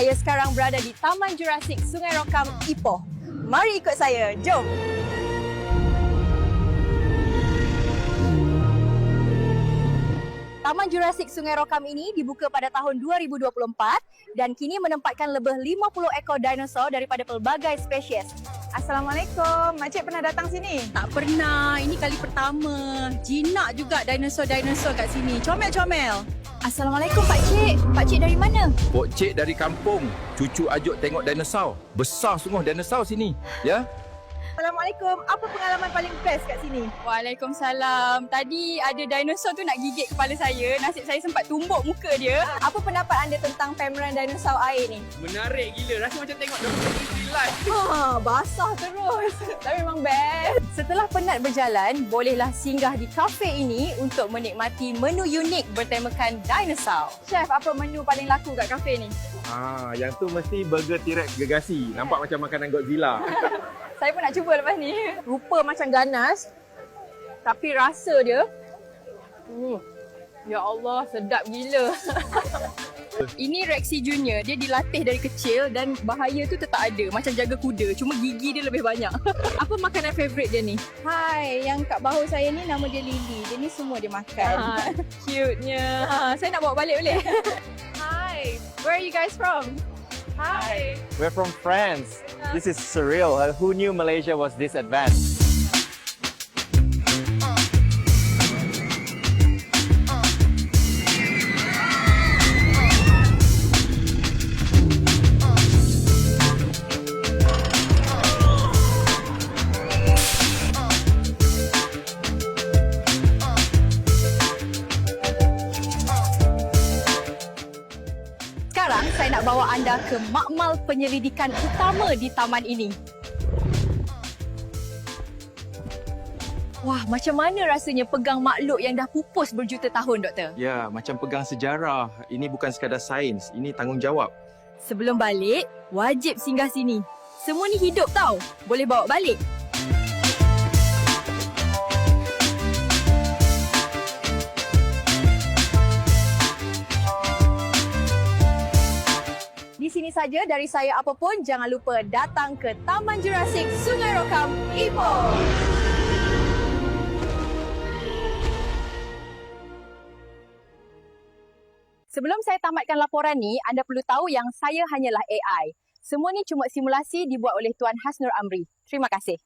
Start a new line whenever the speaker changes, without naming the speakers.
Saya sekarang berada di Taman Jurasik Sungai Rokam, Ipoh. Mari ikut saya, jom! Taman Jurasik Sungai Rokam ini dibuka pada tahun 2024 dan kini menempatkan lebih 50 ekor dinosaur daripada pelbagai spesies. Assalamualaikum, Makcik pernah datang sini?
Tak pernah. Ini kali pertama. Jinak juga dinosaur-dinosaur kat sini. Comel-comel.
Assalamualaikum Pak Cik. Pak Cik dari mana?
Pok Cik dari kampung. Cucu ajuk tengok dinosaur. Besar sungguh dinosaur sini. Ya?
Assalamualaikum. Apa pengalaman paling best kat sini?
Waalaikumsalam. Tadi ada dinosaur tu nak gigit kepala saya. Nasib saya sempat tumbuk muka dia.
Apa pendapat anda tentang pameran dinosaur air ni?
Menarik gila. Rasa macam tengok dokumentari live.
Ha, basah terus. Tapi memang best. Setelah penat berjalan, bolehlah singgah di kafe ini untuk menikmati menu unik bertemakan dinosaur. Chef, apa menu paling laku kat kafe ni?
Ah, yang tu mesti burger T-Rex gegasi. Nampak macam makanan Godzilla.
Saya pun nak cuba lepas ni. Rupa macam ganas. Tapi rasa dia hmm. Ya Allah, sedap gila.
Ini Rexy Junior. Dia dilatih dari kecil dan bahaya tu tetap ada. Macam jaga kuda. Cuma gigi dia lebih banyak. Apa makanan favourite dia ni?
Hai, yang kat bahu saya ni nama dia Lily. Dia ni semua dia makan.
Ha, cute-nya. Ha, saya nak bawa balik boleh? Hi. Where are you guys from? Hi.
We're from France. This is surreal. Who knew Malaysia was this advanced?
Sekarang saya nak bawa anda ke makmal penyelidikan utama di taman ini. Wah, macam mana rasanya pegang makhluk yang dah pupus berjuta tahun, Doktor?
ya, macam pegang sejarah. Ini bukan sekadar sains. Ini tanggungjawab.
Sebelum balik, wajib singgah sini. Semua ni hidup tau. Boleh bawa balik. Saja dari saya apapun, jangan lupa datang ke Taman Jurasik Sungai Rokam, Ipoh. Sebelum saya tamatkan laporan ni, anda perlu tahu yang saya hanyalah AI. Semua ni cuma simulasi dibuat oleh Tuan Hasnur Amri. Terima kasih.